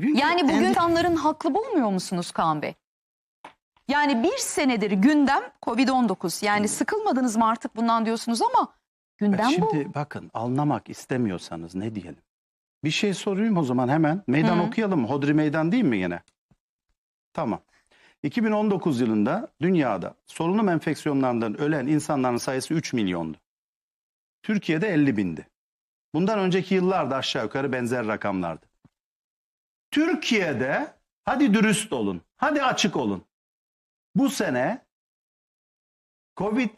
Bugün Yani bugün insanların haklı bulmuyor musunuz Kaan Bey? Yani bir senedir gündem Covid-19. Yani sıkılmadınız mı artık bundan diyorsunuz ama gündem bu. Şimdi bakın anlamak istemiyorsanız ne diyelim? Bir şey sorayım o zaman hemen. Meydan Hı. okuyalım? Hodri meydan değil mi yine? Tamam. 2019 yılında dünyada solunum enfeksiyonlarından ölen insanların sayısı 3 milyondu. Türkiye'de 50 bindi. Bundan önceki yıllarda aşağı yukarı benzer rakamlardı. Türkiye'de hadi dürüst olun, hadi açık olun. Bu sene Covid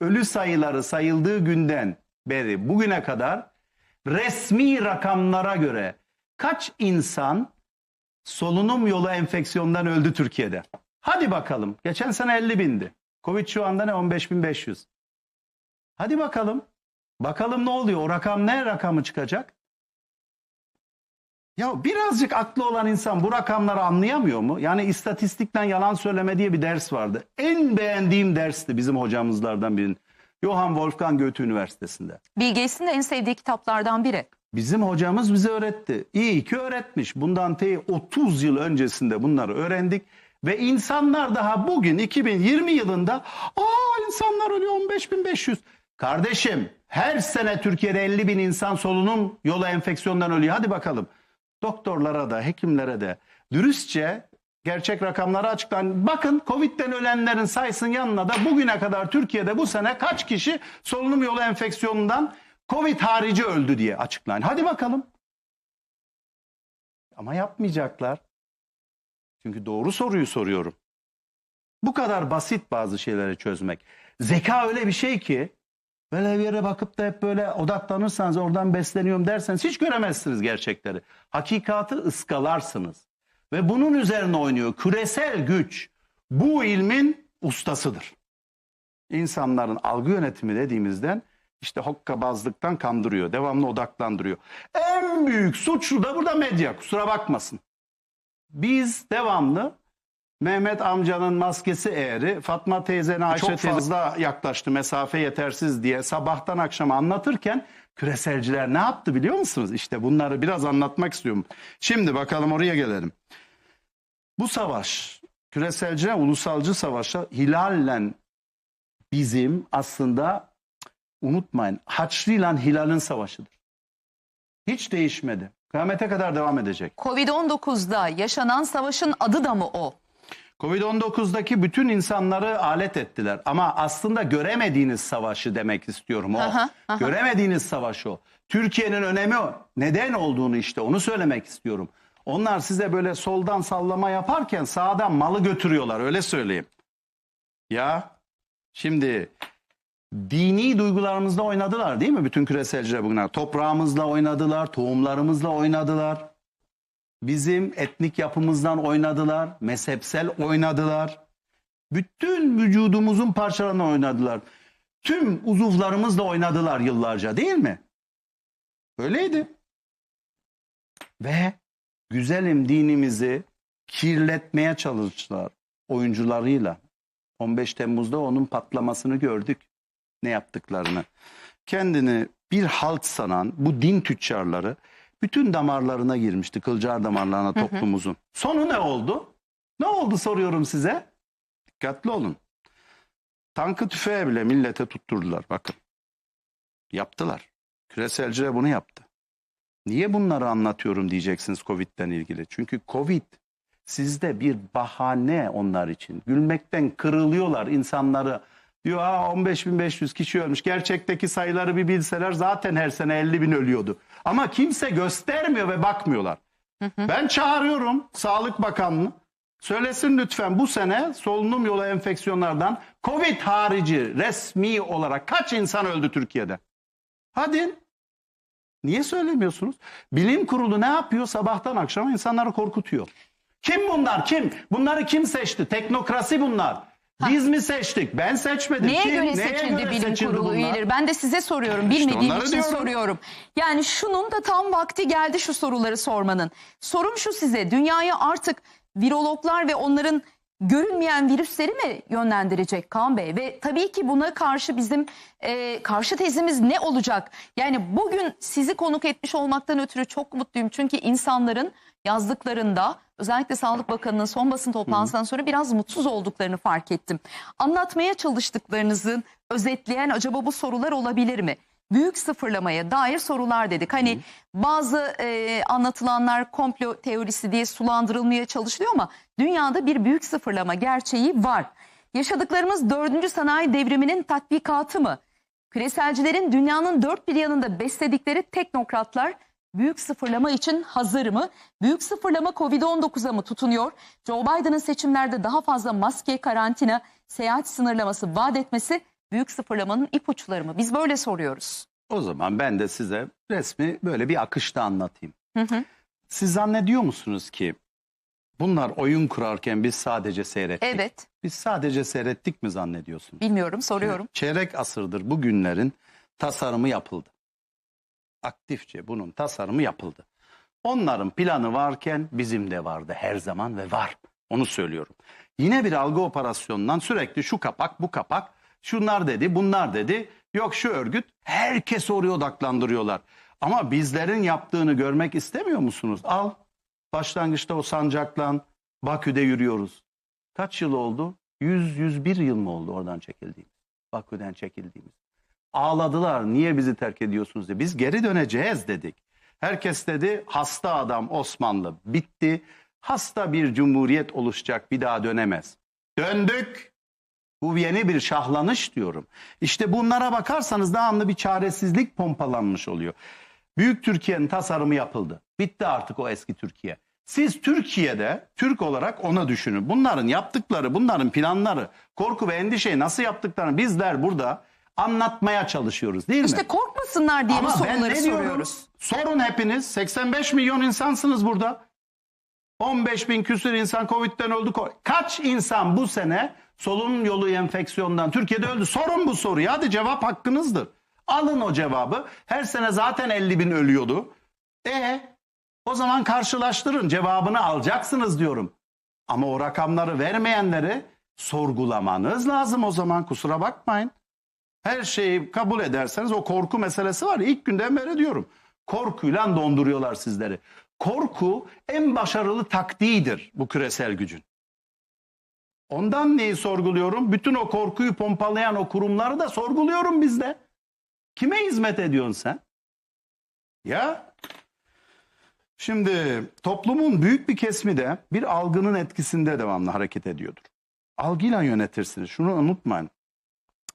ölü sayıları sayıldığı günden beri bugüne kadar resmi rakamlara göre kaç insan solunum yolu enfeksiyondan öldü Türkiye'de? Hadi bakalım. Geçen sene 50 bindi. Covid şu anda ne? 15.500. Hadi bakalım. Bakalım ne oluyor? O rakam ne rakamı çıkacak? Ya birazcık aklı olan insan bu rakamları anlayamıyor mu? Yani istatistikten yalan söyleme diye bir ders vardı. En beğendiğim dersti bizim hocamızlardan birinin. Johann Wolfgang Goethe Üniversitesi'nde. Bill Gates'in de en sevdiği kitaplardan biri. Bizim hocamız bize öğretti. İyi ki öğretmiş. Bundan te 30 yıl öncesinde bunları öğrendik. Ve insanlar daha bugün 2020 yılında aa insanlar ölüyor 15.500. Kardeşim her sene Türkiye'de 50 bin insan solunum yolu enfeksiyondan ölüyor. Hadi bakalım. Doktorlara da hekimlere de dürüstçe gerçek rakamları açıklan. Bakın Covid'den ölenlerin sayısının yanına da bugüne kadar Türkiye'de bu sene kaç kişi solunum yolu enfeksiyonundan Covid harici öldü diye açıklayın. Hadi bakalım. Ama yapmayacaklar. Çünkü doğru soruyu soruyorum. Bu kadar basit bazı şeyleri çözmek. Zeka öyle bir şey ki böyle bir yere bakıp da hep böyle odaklanırsanız oradan besleniyorum derseniz hiç göremezsiniz gerçekleri. Hakikati ıskalarsınız. Ve bunun üzerine oynuyor. Küresel güç bu ilmin ustasıdır. İnsanların algı yönetimi dediğimizden işte hokkabazlıktan kandırıyor. Devamlı odaklandırıyor. En büyük suçlu da burada medya. Kusura bakmasın. Biz devamlı Mehmet amcanın maskesi eğri, Fatma teyzene Ayşe Çok teyze fazla yaklaştı, mesafe yetersiz diye sabahtan akşama anlatırken küreselciler ne yaptı biliyor musunuz? İşte bunları biraz anlatmak istiyorum. Şimdi bakalım oraya gelelim. Bu savaş, küreselciler ulusalcı savaşa hilalle bizim aslında unutmayın Haçlı ile Hilal'in savaşıdır. Hiç değişmedi. Kıyamete kadar devam edecek. Covid-19'da yaşanan savaşın adı da mı o? Covid-19'daki bütün insanları alet ettiler. Ama aslında göremediğiniz savaşı demek istiyorum o. Aha, aha. Göremediğiniz savaş o. Türkiye'nin önemi o. Neden olduğunu işte onu söylemek istiyorum. Onlar size böyle soldan sallama yaparken sağdan malı götürüyorlar öyle söyleyeyim. Ya şimdi dini duygularımızla oynadılar değil mi bütün küreselciler bugüne? Toprağımızla oynadılar, tohumlarımızla oynadılar. Bizim etnik yapımızdan oynadılar, mezhepsel oynadılar. Bütün vücudumuzun parçalarını oynadılar. Tüm uzuvlarımızla oynadılar yıllarca değil mi? Öyleydi. Ve güzelim dinimizi kirletmeye çalıştılar oyuncularıyla. 15 Temmuz'da onun patlamasını gördük. Ne yaptıklarını. Kendini bir halt sanan bu din tüccarları bütün damarlarına girmişti. Kılcal damarlarına toplumumuzun. Sonu ne oldu? Ne oldu soruyorum size. Dikkatli olun. Tankı tüfeğe bile millete tutturdular. Bakın. Yaptılar. Küreselciler bunu yaptı. Niye bunları anlatıyorum diyeceksiniz Covid'den ilgili. Çünkü Covid sizde bir bahane onlar için. Gülmekten kırılıyorlar insanları. Diyor ha 15.500 kişi ölmüş. Gerçekteki sayıları bir bilseler zaten her sene 50 bin ölüyordu. Ama kimse göstermiyor ve bakmıyorlar. Ben çağırıyorum Sağlık Bakanlığı. Söylesin lütfen bu sene solunum yolu enfeksiyonlardan Covid harici resmi olarak kaç insan öldü Türkiye'de? Hadi. Niye söylemiyorsunuz? Bilim kurulu ne yapıyor? Sabahtan akşama insanları korkutuyor. Kim bunlar? Kim? Bunları kim seçti? Teknokrasi bunlar. Biz mi seçtik? Ben seçmedim. Neye Kim? göre Neye seçildi göre bilim seçildi kurulu bunlar? üyeleri? Ben de size soruyorum. Bilmediğim onları için diyorum. soruyorum. Yani şunun da tam vakti geldi şu soruları sormanın. Sorum şu size. Dünyaya artık virologlar ve onların görünmeyen virüsleri mi yönlendirecek Kaan Bey? Ve tabii ki buna karşı bizim e, karşı tezimiz ne olacak? Yani bugün sizi konuk etmiş olmaktan ötürü çok mutluyum. Çünkü insanların yazdıklarında özellikle Sağlık Bakanı'nın son basın toplantısından sonra biraz mutsuz olduklarını fark ettim. Anlatmaya çalıştıklarınızın özetleyen acaba bu sorular olabilir mi? Büyük sıfırlamaya dair sorular dedik. Hani bazı e, anlatılanlar komplo teorisi diye sulandırılmaya çalışılıyor ama dünyada bir büyük sıfırlama gerçeği var. Yaşadıklarımız 4. sanayi devriminin tatbikatı mı? Küreselcilerin dünyanın dört bir yanında besledikleri teknokratlar büyük sıfırlama için hazır mı? Büyük sıfırlama Covid-19'a mı tutunuyor? Joe Biden'ın seçimlerde daha fazla maske, karantina, seyahat sınırlaması vaat etmesi büyük sıfırlamanın ipuçları mı? Biz böyle soruyoruz. O zaman ben de size resmi böyle bir akışta anlatayım. Hı hı. Siz zannediyor musunuz ki bunlar oyun kurarken biz sadece seyrettik? Evet, Biz sadece seyrettik mi zannediyorsunuz? bilmiyorum, soruyorum. Çeyrek asırdır bu günlerin tasarımı yapıldı. Aktifçe bunun tasarımı yapıldı. Onların planı varken bizim de vardı her zaman ve var. Onu söylüyorum. Yine bir algı operasyonundan sürekli şu kapak bu kapak şunlar dedi bunlar dedi. Yok şu örgüt herkes oraya odaklandırıyorlar. Ama bizlerin yaptığını görmek istemiyor musunuz? Al başlangıçta o sancakla Bakü'de yürüyoruz. Kaç yıl oldu? 100-101 yıl mı oldu oradan çekildiğimiz? Bakü'den çekildiğimiz. Ağladılar niye bizi terk ediyorsunuz diye. Biz geri döneceğiz dedik. Herkes dedi hasta adam Osmanlı bitti. Hasta bir cumhuriyet oluşacak bir daha dönemez. Döndük. Bu yeni bir şahlanış diyorum. İşte bunlara bakarsanız devamlı bir çaresizlik pompalanmış oluyor. Büyük Türkiye'nin tasarımı yapıldı. Bitti artık o eski Türkiye. Siz Türkiye'de Türk olarak ona düşünün. Bunların yaptıkları, bunların planları, korku ve endişeyi nasıl yaptıklarını bizler burada anlatmaya çalışıyoruz değil mi? İşte korkmasınlar diye bu Ama ben soruları ne diyorum? soruyoruz. Sorun hepiniz. 85 milyon insansınız burada. 15 bin küsür insan Covid'den öldü. Kaç insan bu sene solunum yolu enfeksiyondan Türkiye'de öldü? Sorun bu soruyu. Hadi cevap hakkınızdır. Alın o cevabı. Her sene zaten 50 bin ölüyordu. E o zaman karşılaştırın. Cevabını alacaksınız diyorum. Ama o rakamları vermeyenleri sorgulamanız lazım o zaman. Kusura bakmayın. Her şeyi kabul ederseniz o korku meselesi var ilk günden beri diyorum. Korkuyla donduruyorlar sizleri. Korku en başarılı taktiğidir bu küresel gücün. Ondan neyi sorguluyorum? Bütün o korkuyu pompalayan o kurumları da sorguluyorum bizde. Kime hizmet ediyorsun sen? Ya şimdi toplumun büyük bir kesimi de bir algının etkisinde devamlı hareket ediyordur. Algıyla yönetirsiniz. Şunu unutmayın.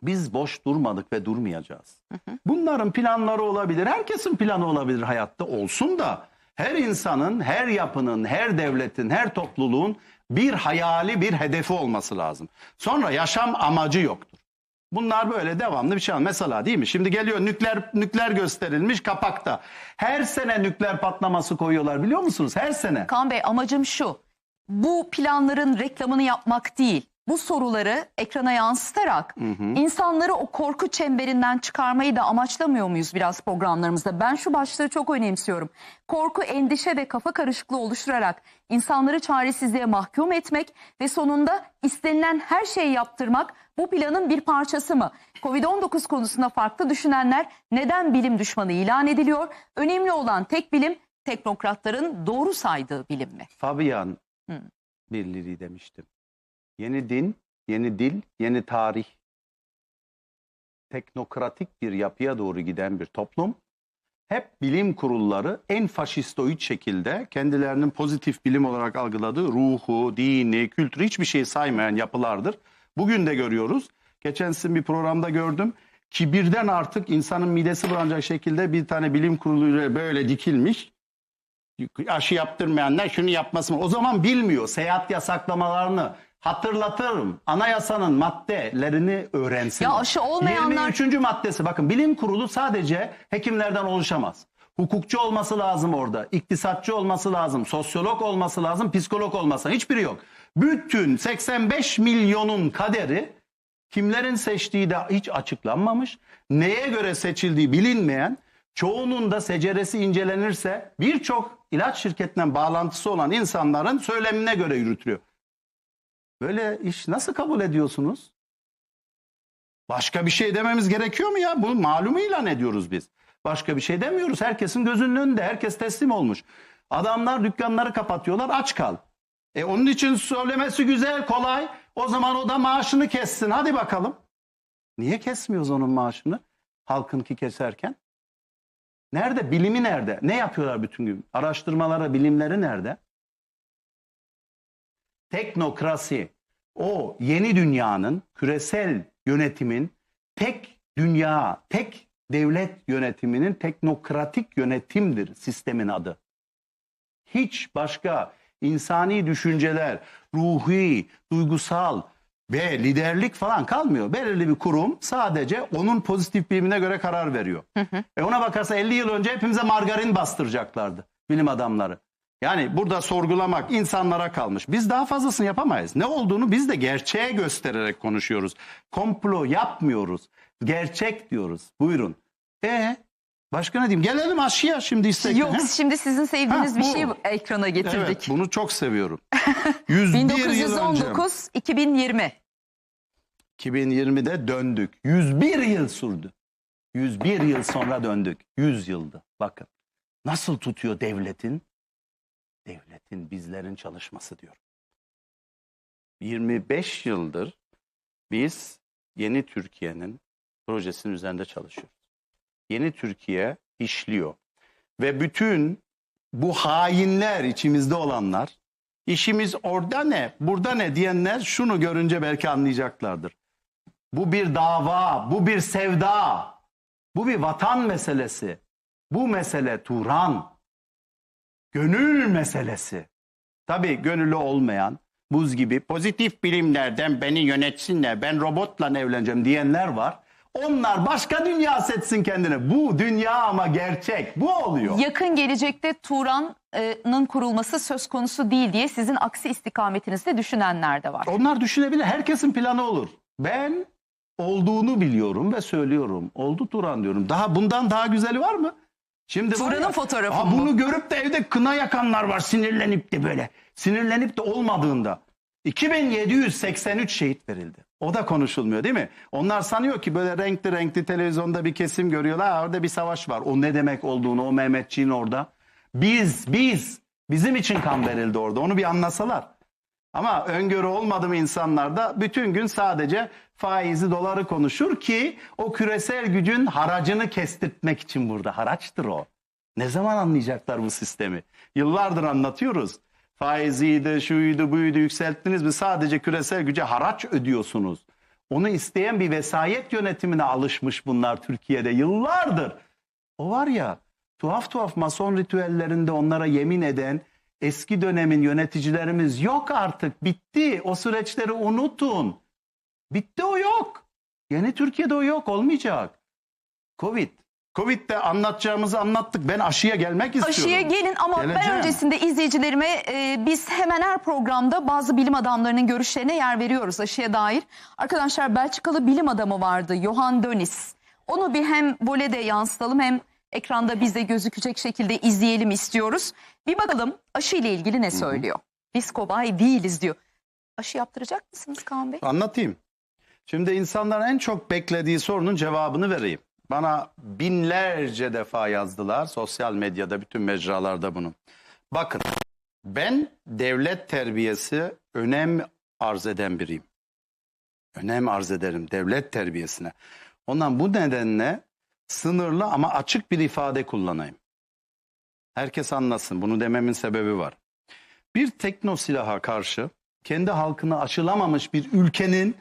Biz boş durmadık ve durmayacağız. Bunların planları olabilir. Herkesin planı olabilir hayatta olsun da her insanın, her yapının, her devletin, her topluluğun bir hayali, bir hedefi olması lazım. Sonra yaşam amacı yoktur. Bunlar böyle devamlı bir şey. Mesela değil mi? Şimdi geliyor nükleer nükleer gösterilmiş kapakta. Her sene nükleer patlaması koyuyorlar biliyor musunuz? Her sene. Kaan Bey amacım şu. Bu planların reklamını yapmak değil. Bu soruları ekrana yansıtarak insanları o korku çemberinden çıkarmayı da amaçlamıyor muyuz biraz programlarımızda? Ben şu başlığı çok önemsiyorum. Korku, endişe ve kafa karışıklığı oluşturarak insanları çaresizliğe mahkum etmek ve sonunda istenilen her şeyi yaptırmak bu planın bir parçası mı? Covid-19 konusunda farklı düşünenler neden bilim düşmanı ilan ediliyor? Önemli olan tek bilim teknokratların doğru saydığı bilim mi? Fabian Hı. Birliği demiştim. Yeni din, yeni dil, yeni tarih. Teknokratik bir yapıya doğru giden bir toplum. Hep bilim kurulları en faşistoid şekilde kendilerinin pozitif bilim olarak algıladığı ruhu, dini, kültürü hiçbir şey saymayan yapılardır. Bugün de görüyoruz. Geçen sizin bir programda gördüm. Kibirden artık insanın midesi bulanacak şekilde bir tane bilim kuruluyla böyle dikilmiş aşı yaptırmayanlar şunu yapmasın. O zaman bilmiyor seyahat yasaklamalarını. Hatırlatırım. Anayasanın maddelerini öğrensin. Ya aşı olmayanlar- 23. maddesi bakın bilim kurulu sadece hekimlerden oluşamaz. Hukukçu olması lazım orada. iktisatçı olması lazım. Sosyolog olması lazım. Psikolog olması lazım. Hiçbiri yok. Bütün 85 milyonun kaderi kimlerin seçtiği de hiç açıklanmamış. Neye göre seçildiği bilinmeyen çoğunun da seceresi incelenirse birçok ilaç şirketinden bağlantısı olan insanların söylemine göre yürütülüyor. Böyle iş nasıl kabul ediyorsunuz? Başka bir şey dememiz gerekiyor mu ya? Bu malumu ilan ediyoruz biz. Başka bir şey demiyoruz. Herkesin gözünün önünde. Herkes teslim olmuş. Adamlar dükkanları kapatıyorlar. Aç kal. E onun için söylemesi güzel, kolay. O zaman o da maaşını kessin. Hadi bakalım. Niye kesmiyoruz onun maaşını? Halkınki keserken. Nerede? Bilimi nerede? Ne yapıyorlar bütün gün? Araştırmaları, bilimleri nerede? Teknokrasi. O yeni dünyanın, küresel yönetimin tek dünya, tek devlet yönetiminin teknokratik yönetimdir sistemin adı. Hiç başka insani düşünceler, ruhi, duygusal ve liderlik falan kalmıyor. Belirli bir kurum sadece onun pozitif bilimine göre karar veriyor. E ona bakarsa 50 yıl önce hepimize margarin bastıracaklardı bilim adamları. Yani burada sorgulamak insanlara kalmış. Biz daha fazlasını yapamayız. Ne olduğunu biz de gerçeğe göstererek konuşuyoruz. Komplo yapmıyoruz. Gerçek diyoruz. Buyurun. E başka ne diyeyim? Gelelim aşıya şimdi istek. Yok şimdi sizin sevdiğiniz Ha, bir bu. şey ekrana getirdik. Evet bunu çok seviyorum. 101 yıl önce. 1919 2020. 2020'de döndük. 101 yıl sürdü. 101 yıl sonra döndük. 100 yıldı. Bakın nasıl tutuyor devletin? Devletin bizlerin çalışması diyor. 25 yıldır biz yeni Türkiye'nin projesinin üzerinde çalışıyoruz. Yeni Türkiye işliyor. Ve bütün bu hainler içimizde olanlar işimiz orada ne, burada ne diyenler şunu görünce belki anlayacaklardır. Bu bir dava, bu bir sevda, bu bir vatan meselesi. Bu mesele Turan. Gönül meselesi. Tabii gönüllü olmayan, buz gibi pozitif bilimlerden beni yönetsinler, ben robotla evleneceğim diyenler var. Onlar başka dünya setsin kendine. Bu dünya ama gerçek. Bu oluyor. Yakın gelecekte Turan'ın kurulması söz konusu değil diye sizin aksi istikametinizde düşünenler de var. Onlar düşünebilir. Herkesin planı olur. Ben olduğunu biliyorum ve söylüyorum. Oldu Turan diyorum. Daha bundan daha güzeli var mı? Şimdi Turan'ın ya, fotoğrafı "Aa, mı?" Bunu görüp de evde kına yakanlar var sinirlenip de böyle. Sinirlenip de olmadığında. 2783 şehit verildi. O da konuşulmuyor değil mi? Onlar sanıyor ki böyle renkli renkli televizyonda bir kesim görüyorlar. "Ha, Orada bir savaş var. O ne demek olduğunu o Mehmetçiğin orada. Biz, biz, bizim için kan verildi orada. Onu bir anlasalar. Ama öngörü olmadı mı insanlarda bütün gün sadece faizi doları konuşur ki o küresel gücün haracını kestirtmek için burada. Haraçtır o. Ne zaman anlayacaklar bu sistemi? Yıllardır anlatıyoruz. Faiziydi, şuydu, buydu yükselttiniz mi? Sadece küresel güce haraç ödüyorsunuz. Onu isteyen bir vesayet yönetimine alışmış bunlar Türkiye'de yıllardır. O var ya tuhaf tuhaf mason ritüellerinde onlara yemin eden eski dönemin yöneticilerimiz yok artık bitti. O süreçleri unutun. Bitti o yok. Yeni Türkiye'de o yok olmayacak. Covid. Covid'de anlatacağımızı anlattık. Ben aşıya gelmek istiyorum. Aşıya gelin ama ben Geleceğim. öncesinde izleyicilerime e, biz hemen her programda bazı bilim adamlarının görüşlerine yer veriyoruz aşıya dair. Arkadaşlar Belçikalı bilim adamı vardı Johan Dönis. Onu bir hem volede yansıtalım hem ekranda bize gözükecek şekilde izleyelim istiyoruz. Bir bakalım aşı ile ilgili ne söylüyor? Biz kobay değiliz diyor. Aşı yaptıracak mısınız Kaan Bey? Anlatayım. Şimdi insanların en çok beklediği sorunun cevabını vereyim. Bana binlerce defa yazdılar sosyal medyada bütün mecralarda bunu. Bakın ben devlet terbiyesi önem arz eden biriyim. Önem arz ederim devlet terbiyesine. Ondan bu nedenle sınırlı ama açık bir ifade kullanayım. Herkes anlasın bunu dememin sebebi var. Bir tekno silaha karşı kendi halkına aşılamamış bir ülkenin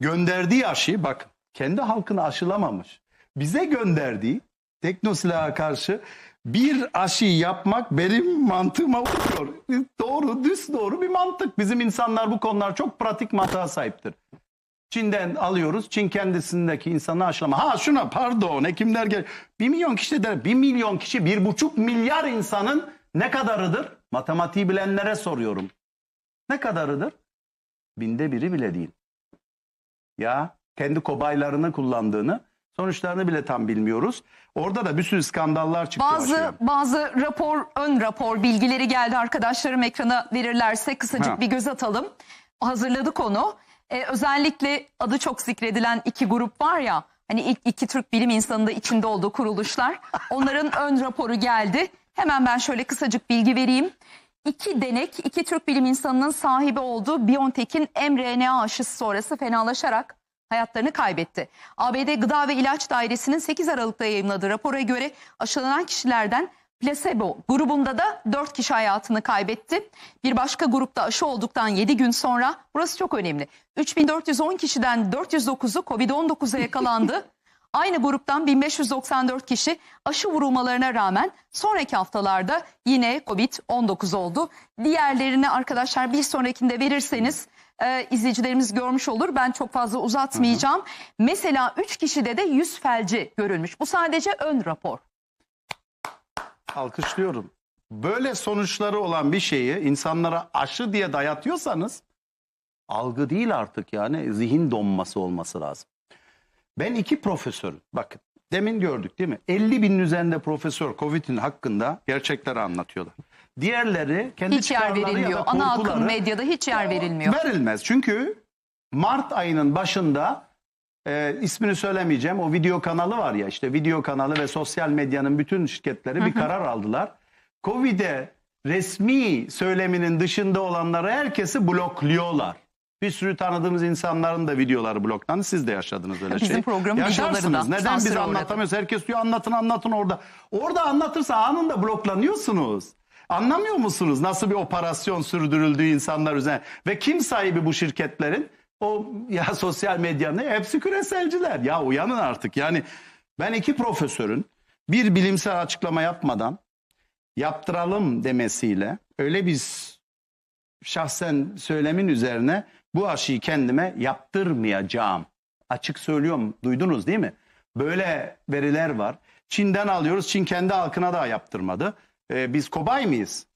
gönderdiği aşı bak kendi halkına aşılamamış. Bize gönderdiği tekno silaha karşı bir aşı yapmak benim mantığıma uyuyor. Doğru, düz doğru bir mantık. Bizim insanlar bu konular çok pratik mantığa sahiptir. Çin'den alıyoruz. Çin kendisindeki insanı aşılama. Ha şuna pardon hekimler gel. Bir milyon kişi der. Bir milyon kişi bir buçuk milyar insanın ne kadarıdır? Matematiği bilenlere soruyorum. Ne kadarıdır? Binde biri bile değil. Ya kendi kobaylarını kullandığını sonuçlarını bile tam bilmiyoruz. Orada da bir sürü skandallar çıktı. Bazı aşıya. bazı rapor ön rapor bilgileri geldi arkadaşlarım ekrana verirlerse kısacık Ha. bir göz atalım. hazırladık onu. Ee, özellikle adı çok zikredilen iki grup var ya. Hani ilk iki Türk bilim insanı da içinde olduğu kuruluşlar. Onların ön raporu geldi. Hemen ben şöyle kısacık bilgi vereyim. İki denek, iki Türk bilim insanının sahibi olduğu BioNTech'in mRNA aşısı sonrası fenalaşarak hayatlarını kaybetti. ABD Gıda ve İlaç Dairesi'nin 8 Aralık'ta yayınladığı rapora göre aşılanan kişilerden placebo grubunda da 4 kişi hayatını kaybetti. Bir başka grupta aşı olduktan 7 gün sonra burası çok önemli. 3410 kişiden 409'u Covid-19'a yakalandı. Aynı gruptan 1594 kişi aşı vurulmalarına rağmen sonraki haftalarda yine Covid-19 oldu. Diğerlerini arkadaşlar bir sonrakinde verirseniz e, izleyicilerimiz görmüş olur. Ben çok fazla uzatmayacağım. Mesela 3 kişide de yüz felci görülmüş. Bu sadece ön rapor. Alkışlıyorum. Böyle sonuçları olan bir şeyi insanlara aşı diye dayatıyorsanız algı değil artık yani zihin donması olması lazım. Ben iki profesörüm. Bakın demin gördük değil mi? 50 binin üzerinde profesör Covid'in hakkında gerçekleri anlatıyorlar. Diğerleri kendi Hiç yer çıkarları ya da verilmiyor. Ana akım medyada hiç yer verilmiyor. Verilmez. Çünkü Mart ayının başında e, ismini söylemeyeceğim o video kanalı var ya işte video kanalı ve sosyal medyanın bütün şirketleri bir karar aldılar. Covid'e resmi söyleminin dışında olanları herkesi blokluyorlar. Bir sürü tanıdığımız insanların da videoları bloklandı. Siz de yaşadınız öyle Bizim şey. programın Yaşarsınız. videoları da Neden biz sansüre uğradı. anlatamıyoruz? Herkes diyor anlatın anlatın orada. Orada anlatırsa anında bloklanıyorsunuz. Anlamıyor musunuz nasıl bir operasyon sürdürüldüğü insanlar üzerine? Ve kim sahibi bu şirketlerin? O ya sosyal medyanın hepsi küreselciler. Ya uyanın artık. Yani ben iki profesörün bir bilimsel açıklama yapmadan yaptıralım demesiyle öyle bir şahsen söylemin üzerine bu aşıyı kendime yaptırmayacağım. Açık söylüyorum. Duydunuz değil mi? Böyle veriler var. Çin'den alıyoruz. Çin kendi halkına da yaptırmadı. Ee, biz kobay mıyız?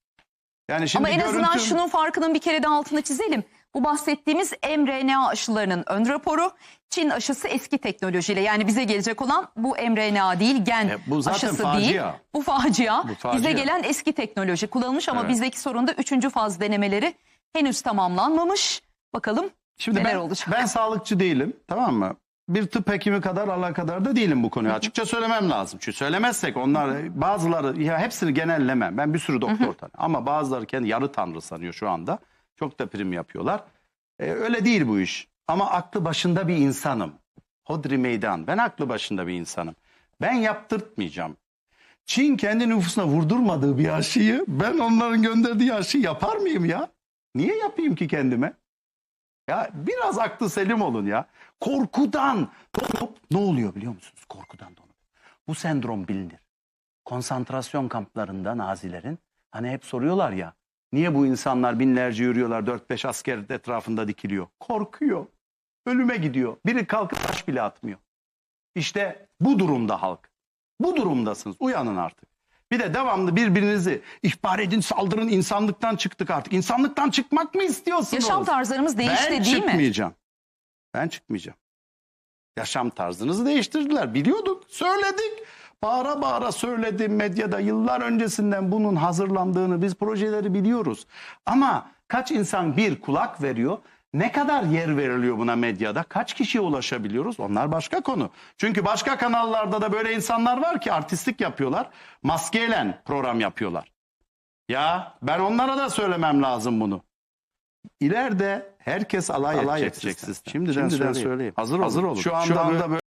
Yani şimdi Ama en azından görüntü- şunun farkının bir kere de altını çizelim. Bu bahsettiğimiz mRNA aşılarının ön raporu Çin aşısı eski teknolojiyle yani bize gelecek olan bu mRNA değil gen E, bu zaten aşısı facia. değil. Bu facia. Bu facia. Bize gelen eski teknoloji kullanılmış ama Evet. bizdeki sorun da 3. faz denemeleri henüz tamamlanmamış. Bakalım Şimdi neler ben, olacak. ben sağlıkçı değilim tamam mı? Bir tıp hekimi kadar alakadar da değilim bu konuya. Açıkça söylemem lazım. Çünkü söylemezsek onlar bazıları ya hepsini genellemem. Ben bir sürü doktor tanıyorum. Ama bazıları kendi yarı tanrı sanıyor şu anda. Çok da prim yapıyorlar. Ee, öyle değil bu iş. Ama aklı başında bir insanım. Hodri meydan. Ben aklı başında bir insanım. Ben yaptırtmayacağım. Çin kendi nüfusuna vurdurmadığı bir aşıyı ben onların gönderdiği aşıyı yapar mıyım ya? Niye yapayım ki kendime? Ya biraz aklı selim olun ya. Korkudan donup ne oluyor biliyor musunuz? Korkudan donup. Bu sendrom bilinir. Konsantrasyon kamplarında Nazilerin hani hep soruyorlar ya. Niye bu insanlar binlerce yürüyorlar 4-5 asker etrafında dikiliyor? Korkuyor. Ölüme gidiyor. Biri kalkıp taş bile atmıyor. İşte bu durumda halk. Bu durumdasınız. Uyanın artık. Bir de devamlı birbirinizi ihbar edin, saldırın, insanlıktan çıktık artık. İnsanlıktan çıkmak mı istiyorsunuz? yaşam tarzlarımız değişti ben değil mi? çıkmayacağım. Ben çıkmayacağım. Yaşam tarzınızı değiştirdiler. Biliyorduk, söyledik. Bağıra bağıra söyledim medyada yıllar öncesinden bunun hazırlandığını biz projeleri biliyoruz. Ama kaç insan bir kulak veriyor? Ne kadar yer veriliyor buna medyada? Kaç kişiye ulaşabiliyoruz? Onlar başka konu. Çünkü başka kanallarda da böyle insanlar var ki artistlik yapıyorlar. Maskeyle program yapıyorlar. Ya ben onlara da söylemem lazım bunu. İleride herkes alay, Alay edecek, edecek sistem. Şimdiden, Şimdiden söyleyeyim. söyleyeyim. Hazır olun. Hazır olun. Şu anda, Şu anda böyle